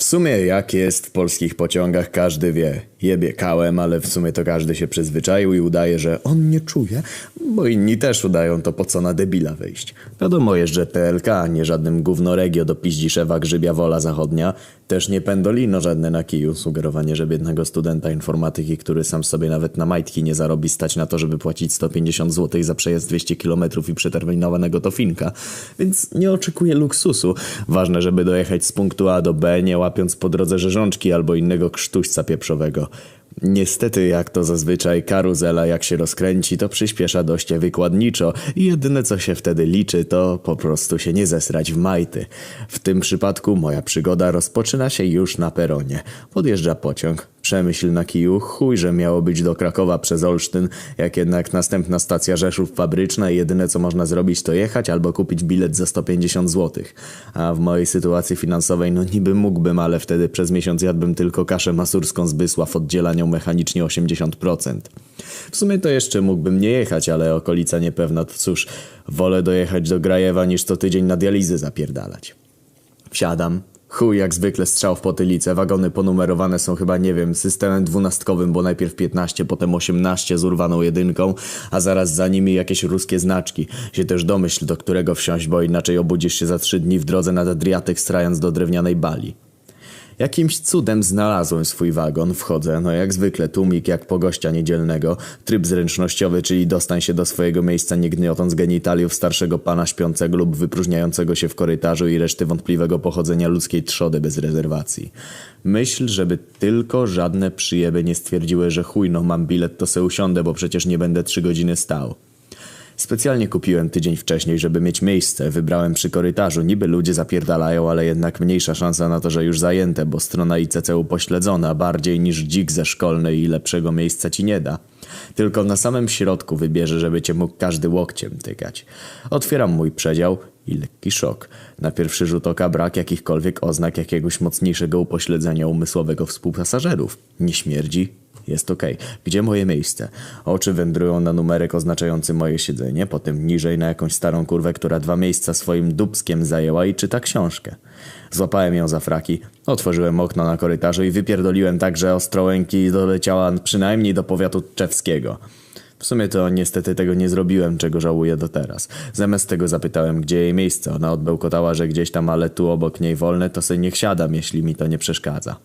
W sumie jak jest w polskich pociągach każdy wie. Jebie kałem, ale w sumie to każdy się przyzwyczaił i udaje, że on nie czuje, bo inni też udają to po co na debila wyjść. Wiadomo jest, że PLK, nie żadnym gównoregio do piździszewa grzybia wola zachodnia, też nie pendolino żadne na kiju. Sugerowanie, że biednego studenta informatyki, który sam sobie nawet na majtki nie zarobi stać na to, żeby płacić 150 zł za przejazd 200 km i przeterminowanego to finka. Więc nie oczekuję luksusu. Ważne, żeby dojechać z punktu A do B, nie łapiąc po drodze rzeżączki albo innego krztuśca pieprzowego. Niestety, jak to zazwyczaj, karuzela jak się rozkręci, to przyspiesza dość wykładniczo i jedyne co się wtedy liczy, to po prostu się nie zesrać w majty. W tym przypadku moja przygoda rozpoczyna się już na peronie. Podjeżdża pociąg, Przemyśl na kiju, chuj, że miało być do Krakowa przez Olsztyn, jak jednak następna stacja Rzeszów fabryczna i jedyne co można zrobić to jechać albo kupić bilet za 150 zł. A w mojej sytuacji finansowej no niby mógłbym, ale wtedy przez miesiąc jadłbym tylko kaszę masurską z Bysław oddzielanią mechanicznie 80%. W sumie to jeszcze mógłbym nie jechać, ale okolica niepewna, to cóż, wolę dojechać do Grajewa niż co tydzień na dializy zapierdalać. Wsiadam, Chuj, jak zwykle strzał w potylicę. Wagony ponumerowane są chyba, nie wiem, systemem dwunastkowym, bo najpierw 15, potem 18 z urwaną jedynką, a zaraz za nimi jakieś ruskie znaczki. Się też domyśl, do którego wsiąść, bo inaczej obudzisz się za trzy dni w drodze nad Adriatyk strając do drewnianej bali. Jakimś cudem znalazłem swój wagon, wchodzę, no jak zwykle tłumik jak po gościa niedzielnego, tryb zręcznościowy, czyli dostań się do swojego miejsca nie gniotąc genitaliów starszego pana śpiącego lub wypróżniającego się w korytarzu i reszty wątpliwego pochodzenia ludzkiej trzody bez rezerwacji. Myśl, żeby tylko żadne przyjeby nie stwierdziły, że chuj no mam bilet to se usiądę, bo przecież nie będę trzy godziny stał. Specjalnie kupiłem tydzień wcześniej, żeby mieć miejsce. Wybrałem przy korytarzu. Niby ludzie zapierdalają, ale jednak mniejsza szansa na to, że już zajęte, bo strona ICC upośledzona bardziej niż dzik ze szkolnej i lepszego miejsca ci nie da. Tylko na samym środku wybierze, żeby cię mógł każdy łokciem tykać. Otwieram mój przedział i lekki szok. Na pierwszy rzut oka brak jakichkolwiek oznak jakiegoś mocniejszego upośledzenia umysłowego współpasażerów. Nie śmierdzi, jest. Okay. Gdzie moje miejsce? Oczy wędrują na numerek oznaczający moje siedzenie, potem niżej na jakąś starą kurwę, która dwa miejsca swoim dubskiem zajęła i czyta książkę. Złapałem ją za fraki, otworzyłem okno na korytarzu i wypierdoliłem tak, że ostrołęki doleciała przynajmniej do powiatu czewskiego. W sumie to niestety tego nie zrobiłem, czego żałuję do teraz. Zamiast tego zapytałem, gdzie jej miejsce. Ona odbełkotała, że gdzieś tam, ale tu obok niej wolne, to se niech siadam, jeśli mi to nie przeszkadza.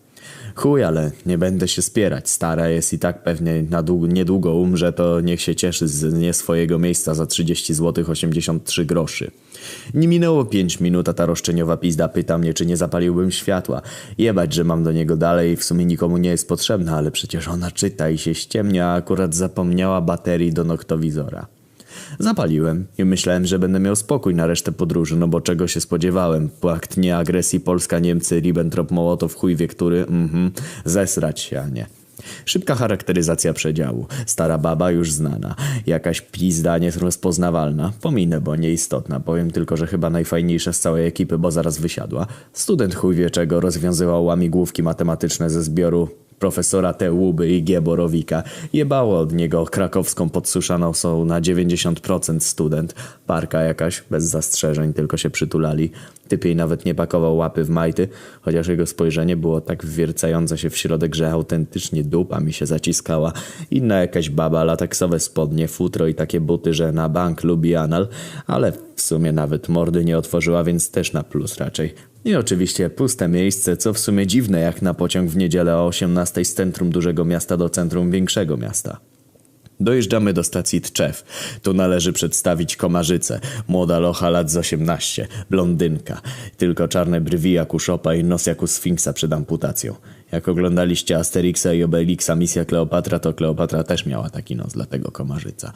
Chuj, ale nie będę się spierać. Stara jest i tak pewnie na dług- niedługo umrze, to niech się cieszy z nie swojego miejsca za 30 zł 83 groszy. Nie minęło 5 minut, a ta roszczeniowa pizda pyta mnie, czy nie zapaliłbym światła. Jebać, że mam do niego dalej w sumie nikomu nie jest potrzebna, ale przecież ona czyta i się ściemnia, a akurat zapomniała baterii do noktowizora. Zapaliłem i myślałem, że będę miał spokój na resztę podróży, no bo czego się spodziewałem? Płakt nie agresji Polska-Niemcy, Ribbentrop-Mołotow, chuj wie który, mhm, zesrać się, a nie. Szybka charakteryzacja przedziału. Stara baba już znana. Jakaś pizda nierozpoznawalna. Pominę, bo nieistotna. Powiem tylko, że chyba najfajniejsza z całej ekipy, bo zaraz wysiadła. Student chuj wie czego rozwiązywał łamigłówki matematyczne ze zbioru profesora T. Łuby i G. Borowika. Jebało od niego krakowską podsuszaną są na 90% student. Parka jakaś, bez zastrzeżeń, tylko się przytulali. Typ jej nawet nie pakował łapy w majty, chociaż jego spojrzenie było tak wwiercające się w środek, że autentycznie dupa mi się zaciskała. Inna jakaś baba, lateksowe spodnie, futro i takie buty, że na bank lubi anal, ale w sumie nawet mordy nie otworzyła, więc też na plus raczej. I oczywiście puste miejsce, co w sumie dziwne jak na pociąg w niedzielę o 18 z centrum dużego miasta do centrum większego miasta. Dojeżdżamy do stacji Tczew. Tu należy przedstawić Komarzycę. Młoda locha lat z 18. Blondynka. Tylko czarne brwi jak u Szopa i nos jak u Sfinksa przed amputacją. Jak oglądaliście Asterixa i Obelixa Misja Kleopatra, to Kleopatra też miała taki nos, dlatego Komarzyca.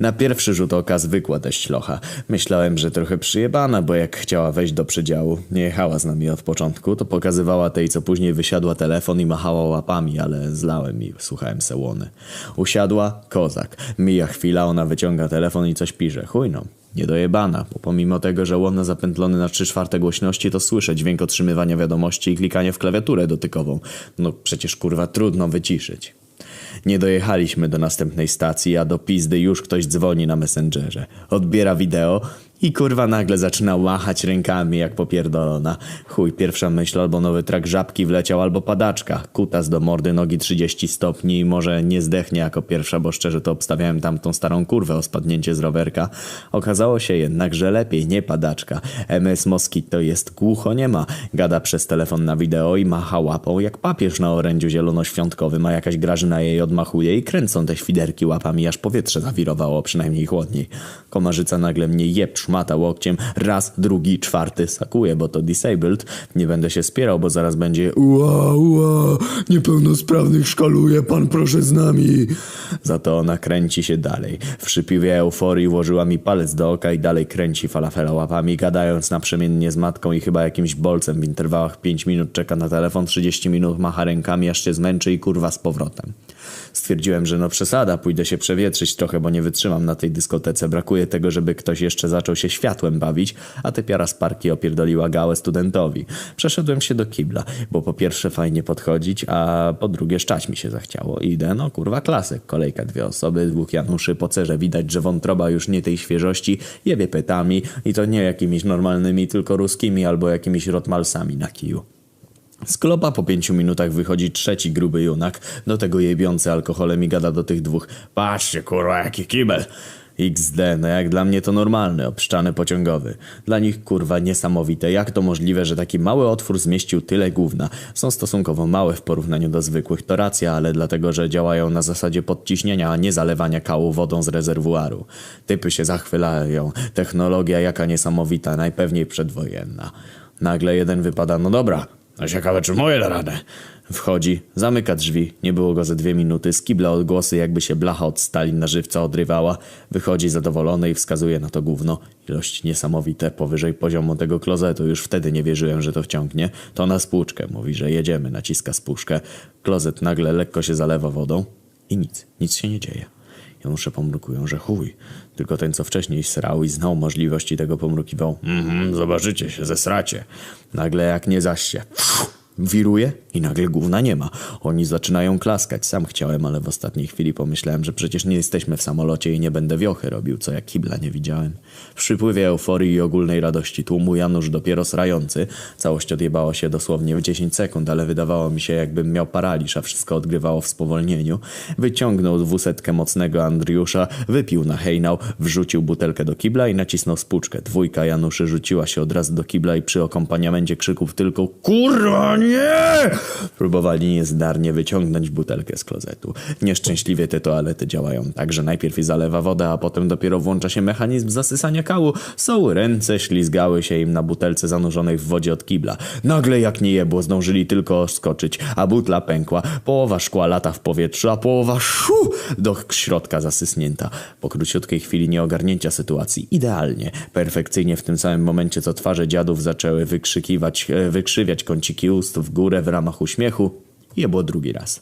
Na pierwszy rzut oka zwykła dość locha. Myślałem, że trochę przyjebana, bo jak chciała wejść do przedziału, nie jechała z nami od początku, to pokazywała tej, co później wysiadła telefon i machała łapami, ale zlałem i słuchałem se łony. Usiadła, kozak. Mija chwila, ona wyciąga telefon i coś pisze. Chujno. Niedojebana, bo pomimo tego, że łona zapętlony na 3 czwarte głośności, to słyszę dźwięk otrzymywania wiadomości i klikanie w klawiaturę dotykową. No przecież kurwa trudno wyciszyć. Nie dojechaliśmy do następnej stacji, a do pizdy już ktoś dzwoni na Messengerze. Odbiera wideo I kurwa nagle zaczyna machać rękami jak popierdolona. Chuj, pierwsza myśl albo nowy trak żabki wleciał, albo padaczka. Kutas do mordy, nogi 30 stopni i może nie zdechnie jako pierwsza, bo szczerze to obstawiałem tamtą starą kurwę o spadnięcie z rowerka. Okazało się jednak, że lepiej nie padaczka. MS Moskito jest głucho nie ma. Gada przez telefon na wideo i macha łapą jak papież na orędziu zielonoświątkowym, a jakaś grażyna jej odmachuje i kręcą te świderki łapami, aż powietrze zawirowało, przynajmniej chłodniej. Komarzyca nagle mnie jeb szmata łokciem, raz, drugi, czwarty, sakuje, bo to disabled. Nie będę się spierał, bo zaraz będzie ua, ua, niepełnosprawnych szkaluje, pan proszę z nami. Za to ona kręci się dalej. W przypiwie euforii włożyła mi palec do oka i dalej kręci falafela łapami, gadając naprzemiennie z matką i chyba jakimś bolcem w interwałach 5 minut czeka na telefon, 30 minut macha rękami, aż się zmęczy i kurwa z powrotem. Stwierdziłem, że no przesada, pójdę się przewietrzyć trochę, bo nie wytrzymam na tej dyskotece. Brakuje tego, żeby ktoś jeszcze zaczął się światłem bawić, a typiara z parki opierdoliła gałę studentowi. Przeszedłem się do kibla, bo po pierwsze fajnie podchodzić, a po drugie szczać mi się zachciało. Idę, no kurwa klasyk, kolejka dwie osoby, dwóch Januszy, po cerze widać, że wątroba już nie tej świeżości, jebie pytami i to nie jakimiś normalnymi, tylko ruskimi albo jakimiś rotmalsami na kiju. Z klopa po pięciu minutach wychodzi trzeci gruby junak, do tego jebiący alkoholem i gada do tych dwóch. Patrzcie kurwa jaki kibel! XD, no jak dla mnie to normalny, obszczany pociągowy. Dla nich kurwa niesamowite, jak to możliwe, że taki mały otwór zmieścił tyle gówna. Są stosunkowo małe w porównaniu do zwykłych, to racja, ale dlatego, że działają na zasadzie podciśnienia, a nie zalewania kału wodą z rezerwuaru. Typy się zachwylają, technologia jaka niesamowita, najpewniej przedwojenna. Nagle jeden wypada, no dobra, no ciekawe, czy moje da radę. Wchodzi, zamyka drzwi, nie było go ze dwie minuty, skibla odgłosy, jakby się blacha od stali na żywca odrywała. Wychodzi zadowolony i wskazuje na to gówno. Ilość niesamowite, powyżej poziomu tego klozetu. Już wtedy nie wierzyłem, że to wciągnie. To na spłuczkę. Mówi, że jedziemy, naciska spuszkę. Klozet nagle lekko się zalewa wodą. I nic, nic się nie dzieje. Janusze pomrukują, że chuj. Tylko ten, co wcześniej srał i znał możliwości tego, pomrukiwał. Mhm, zobaczycie się, zesracie. Nagle jak nie zaś się. Wiruje i nagle gówna nie ma. Oni zaczynają klaskać. Sam chciałem, ale w ostatniej chwili pomyślałem, że przecież nie jesteśmy w samolocie i nie będę wiochy robił, co jak kibla nie widziałem. W przypływie euforii i ogólnej radości tłumu Janusz dopiero srający. Całość odjebała się dosłownie w 10 sekund, ale wydawało mi się jakbym miał paraliż, a wszystko odgrywało w spowolnieniu. Wyciągnął dwusetkę mocnego Andriusza, wypił na hejnał, wrzucił butelkę do kibla i nacisnął spuczkę. Dwójka Januszy rzuciła się od razu do kibla i przy akompaniamencie krzyków tylko KURWA nie! Próbowali niezdarnie wyciągnąć butelkę z klozetu. Nieszczęśliwie te toalety działają tak, że najpierw zalewa woda, a potem dopiero włącza się mechanizm zasysania kału. Są ręce, ślizgały się im na butelce zanurzonej w wodzie od kibla. Nagle jak nie jebło, zdążyli tylko skoczyć, a butla pękła. Połowa szkła lata w powietrzu, a połowa szu do środka zasysnięta. Po króciutkiej chwili nieogarnięcia sytuacji, idealnie, perfekcyjnie w tym samym momencie, co twarze dziadów zaczęły wykrzykiwać, e, wykrzywiać kąciki ust w górę w ramach uśmiechu, jebło drugi raz.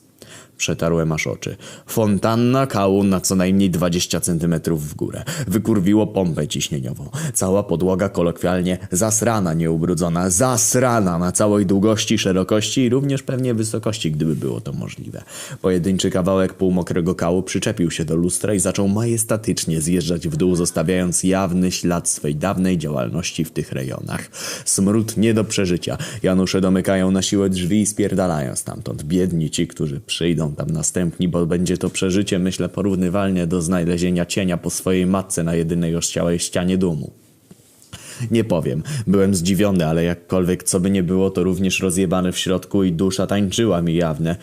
Przetarłem aż oczy. Fontanna kału na co najmniej 20 centymetrów w górę. Wykurwiło pompę ciśnieniową. Cała podłoga kolokwialnie zasrana, nieubrudzona. Zasrana na całej długości, szerokości i również pewnie wysokości, gdyby było to możliwe. Pojedynczy kawałek półmokrego kału przyczepił się do lustra i zaczął majestatycznie zjeżdżać w dół, zostawiając jawny ślad swej dawnej działalności w tych rejonach. Smród nie do przeżycia. Janusze domykają na siłę drzwi i spierdalają stamtąd. Biedni ci, którzy przyjdą tam następni, bo będzie to przeżycie, myślę, porównywalne do znalezienia cienia po swojej matce na jedynej ościałej ścianie domu. Nie powiem, byłem zdziwiony, ale jakkolwiek co by nie było, to również rozjebany w środku i dusza tańczyła mi jawne,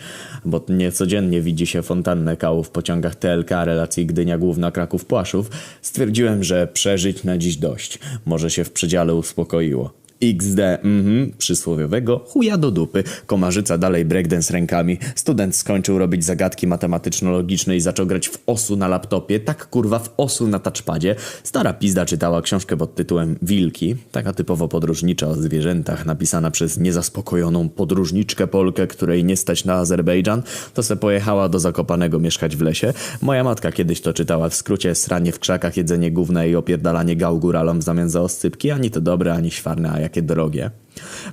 bo niecodziennie widzi się fontannę kału w pociągach TLK relacji Gdynia Główna Kraków Płaszów. Stwierdziłem, że przeżyć na dziś dość. Może się w przedziale uspokoiło. XD, mhm, przysłowiowego chuja do dupy. Komarzyca dalej breakdance rękami. Student skończył robić zagadki matematyczno-logiczne i zaczął grać w osu na laptopie. Tak kurwa w osu na touchpadzie. Stara pizda czytała książkę pod tytułem Wilki. Taka typowo podróżnicza o zwierzętach, napisana przez niezaspokojoną podróżniczkę Polkę, której nie stać na Azerbejdżan. To se pojechała do Zakopanego mieszkać w lesie. Moja matka kiedyś to czytała w skrócie sranie w krzakach, jedzenie gówna i opierdalanie gał góralom w zamian za oscypki. Ani to dobre, ani świarne, a jak jakie drogie.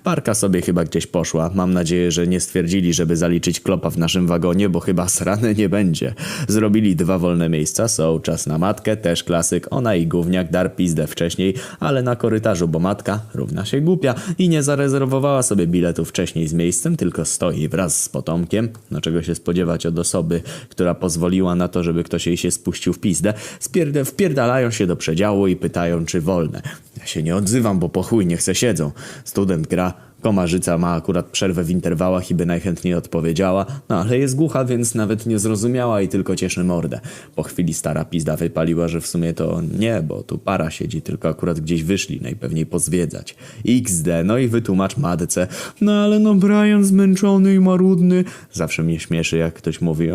Parka sobie chyba gdzieś poszła. Mam nadzieję, że nie stwierdzili, żeby zaliczyć klopa w naszym wagonie, bo chyba srane nie będzie. Zrobili dwa wolne miejsca, są czas na matkę, też klasyk. Ona i gówniak dar pizdę wcześniej, ale na korytarzu, bo matka równa się głupia i nie zarezerwowała sobie biletu wcześniej z miejscem, tylko stoi wraz z potomkiem. No czego się spodziewać od osoby, która pozwoliła na to, żeby ktoś jej się spuścił w pizdę. Spierd- wpierdalają się do przedziału i pytają, czy wolne. Się nie odzywam, bo po chuj nie chcę siedzą. Student gra, Komarzyca ma akurat przerwę w interwałach i by najchętniej odpowiedziała, no ale jest głucha, więc nawet nie zrozumiała i tylko cieszy mordę. Po chwili stara pizda wypaliła, że w sumie to nie, bo tu para siedzi, tylko akurat gdzieś wyszli, najpewniej pozwiedzać. XD, no i wytłumacz matce, no ale no Brian zmęczony i marudny. Zawsze mnie śmieszy, jak ktoś mówi,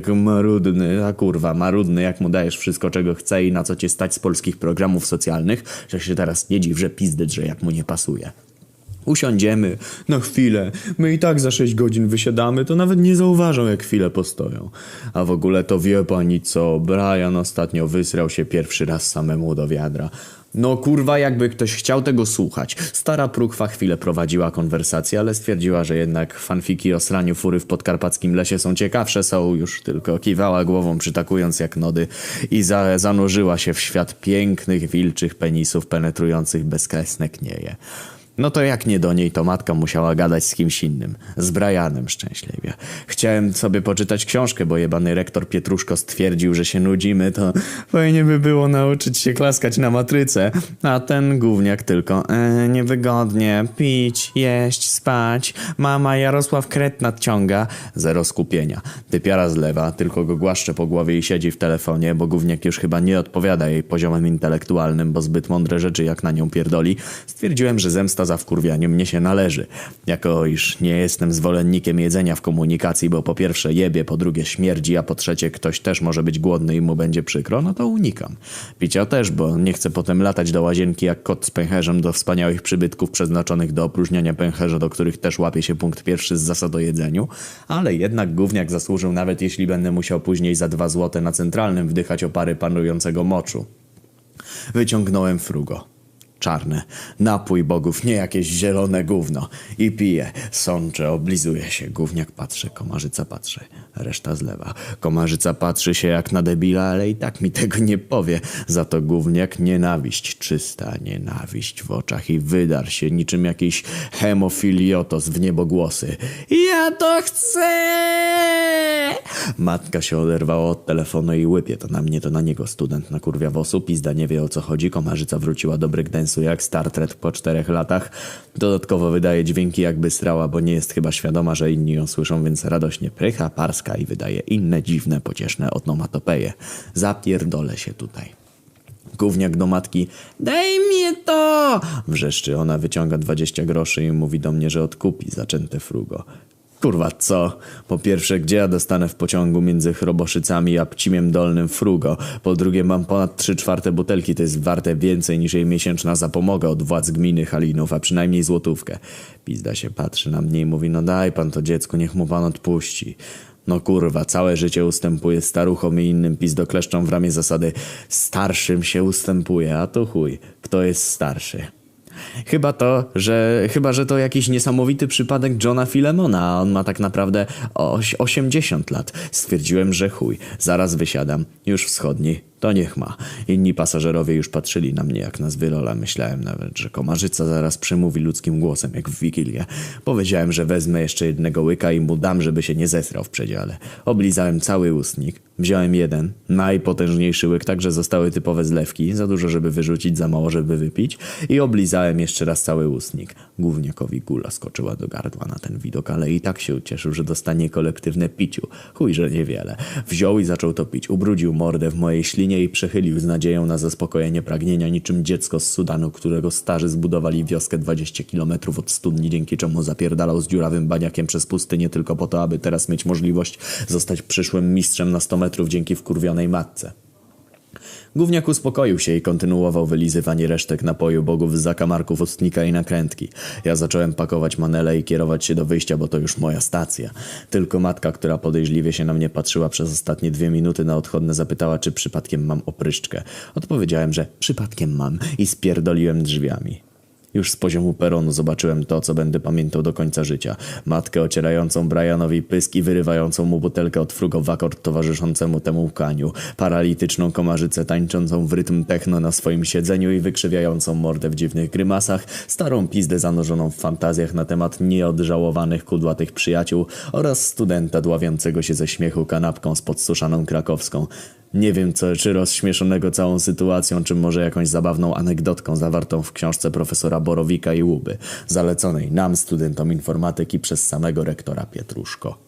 gówniak marudny, a kurwa, marudny, jak mu dajesz wszystko, czego chce i na co cię stać z polskich programów socjalnych, że się teraz nie dziw, że pizdy że jak mu nie pasuje. Usiądziemy na chwilę. My i tak za 6 godzin wysiadamy, to nawet nie zauważą, jak chwilę postoją. A w ogóle to wie pani co, Brian ostatnio wysrał się pierwszy raz samemu do wiadra. No kurwa, jakby ktoś chciał tego słuchać. Stara próchwa chwilę prowadziła konwersację, ale stwierdziła, że jednak fanfiki o sraniu fury w podkarpackim lesie są ciekawsze, są już tylko kiwała głową przytakując jak nody i za zanurzyła się w świat pięknych, wilczych penisów penetrujących bezkresne knieje. No to jak nie do niej, to matka musiała gadać z kimś innym. Z Brianem szczęśliwie. Chciałem sobie poczytać książkę, bo jebany rektor Pietruszko stwierdził, że się nudzimy, to fajnie by było nauczyć się klaskać na matrycę. A ten gówniak tylko, e, niewygodnie, pić, jeść, spać. Mama Jarosław Kret nadciąga. Zero skupienia. Typiara zlewa, tylko go głaszcze po głowie i siedzi w telefonie, bo gówniak już chyba nie odpowiada jej poziomem intelektualnym, bo zbyt mądre rzeczy jak na nią pierdoli. Stwierdziłem, że zemsta za wkurwianie mnie się należy. Jako iż nie jestem zwolennikiem jedzenia w komunikacji, bo po pierwsze jebie, po drugie śmierdzi, a po trzecie ktoś też może być głodny i mu będzie przykro, no to unikam. Picia też, bo nie chcę potem latać do łazienki jak kot z pęcherzem do wspaniałych przybytków przeznaczonych do opróżniania pęcherza, do których też łapie się punkt pierwszy z zasad o jedzeniu, ale jednak gówniak zasłużył nawet jeśli będę musiał później za dwa złote na centralnym wdychać opary panującego moczu. Wyciągnąłem frugo czarne. Napój bogów, nie jakieś zielone gówno. I pije, sączę, oblizuje się. Gówniak patrzy, komarzyca patrzy. Reszta zlewa. Komarzyca patrzy się jak na debila, ale i tak mi tego nie powie. Za to gówniak nienawiść, czysta nienawiść w oczach i wydar się niczym jakiś hemofiliotos w niebogłosy. Ja to chcę! Matka się oderwała od telefonu i łypie to na mnie, to na niego. Student na kurwia wosu, pizda nie wie o co chodzi. Komarzyca wróciła do jak Star Trek po czterech latach. Dodatkowo wydaje dźwięki jakby strała, bo nie jest chyba świadoma, że inni ją słyszą, więc radośnie prycha, parska i wydaje inne dziwne, pocieszne onomatopeje. Zapierdolę się tutaj. Gówniak do matki. Daj mi to! Wrzeszczy. Ona wyciąga 20 groszy i mówi do mnie, że odkupi zaczęte frugo. Kurwa, co? Po pierwsze, gdzie ja dostanę w pociągu między Chroboszycami a Pcimiem Dolnym frugo? Po drugie, mam ponad 3 czwarte butelki, to jest warte więcej niż jej miesięczna zapomoga od władz gminy Halinów, a przynajmniej złotówkę. Pizda się patrzy na mnie i mówi, no daj pan to dziecku, niech mu pan odpuści. No kurwa, całe życie ustępuje staruchom i innym pizdokleszczom w ramię zasady starszym się ustępuje, a to chuj, kto jest starszy? Chyba to, że chyba, że to jakiś niesamowity przypadek Johna Filemona, a on ma tak naprawdę oś 80 lat. Stwierdziłem, że chuj, zaraz wysiadam, już wschodni, to niech ma. Inni pasażerowie już patrzyli na mnie jak na zwylola. Myślałem nawet, że komarzyca zaraz przemówi ludzkim głosem, jak w Wigilię. Powiedziałem, że wezmę jeszcze jednego łyka i mu dam, żeby się nie zesrał w przedziale. Oblizałem cały ustnik. Wziąłem jeden, najpotężniejszy łyk, tak że zostały typowe zlewki. Za dużo, żeby wyrzucić, za mało, żeby wypić. I oblizałem jeszcze raz cały ustnik. Gówniakowi gula skoczyła do gardła na ten widok, ale i tak się ucieszył, że dostanie kolektywne piciu. Chuj, że niewiele. Wziął i zaczął to pić. Ubrudził mordę w mojej ślinie i przechylił z nadzieją na zaspokojenie pragnienia niczym dziecko z Sudanu, którego starzy zbudowali wioskę 20 kilometrów od studni, dzięki czemu zapierdalał z dziurawym baniakiem przez pustynię tylko po to, aby teraz mieć możliwość zostać przyszłym mistrzem na 100 metrów dzięki wkurwionej matce. Gówniak uspokoił się i kontynuował wylizywanie resztek napoju bogów z zakamarków ustnika i nakrętki. Ja zacząłem pakować manele i kierować się do wyjścia, bo to już moja stacja. Tylko matka, która podejrzliwie się na mnie patrzyła przez ostatnie dwie minuty na odchodne, zapytała, czy przypadkiem mam opryszczkę. Odpowiedziałem, że przypadkiem mam i spierdoliłem drzwiami. Już z poziomu peronu zobaczyłem to, co będę pamiętał do końca życia. Matkę ocierającą Brianowi pysk i wyrywającą mu butelkę od frugo w akord towarzyszącemu temu łkaniu. Paralityczną komarzycę tańczącą w rytm techno na swoim siedzeniu i wykrzywiającą mordę w dziwnych grymasach. Starą pizdę zanurzoną w fantazjach na temat nieodżałowanych kudłatych przyjaciół oraz studenta dławiącego się ze śmiechu kanapką z podsuszaną krakowską. Nie wiem, co, czy rozśmieszonego całą sytuacją, czy może jakąś zabawną anegdotką zawartą w książce profesora Borowika i Łuby, zaleconej nam, studentom informatyki, przez samego rektora Pietruszko.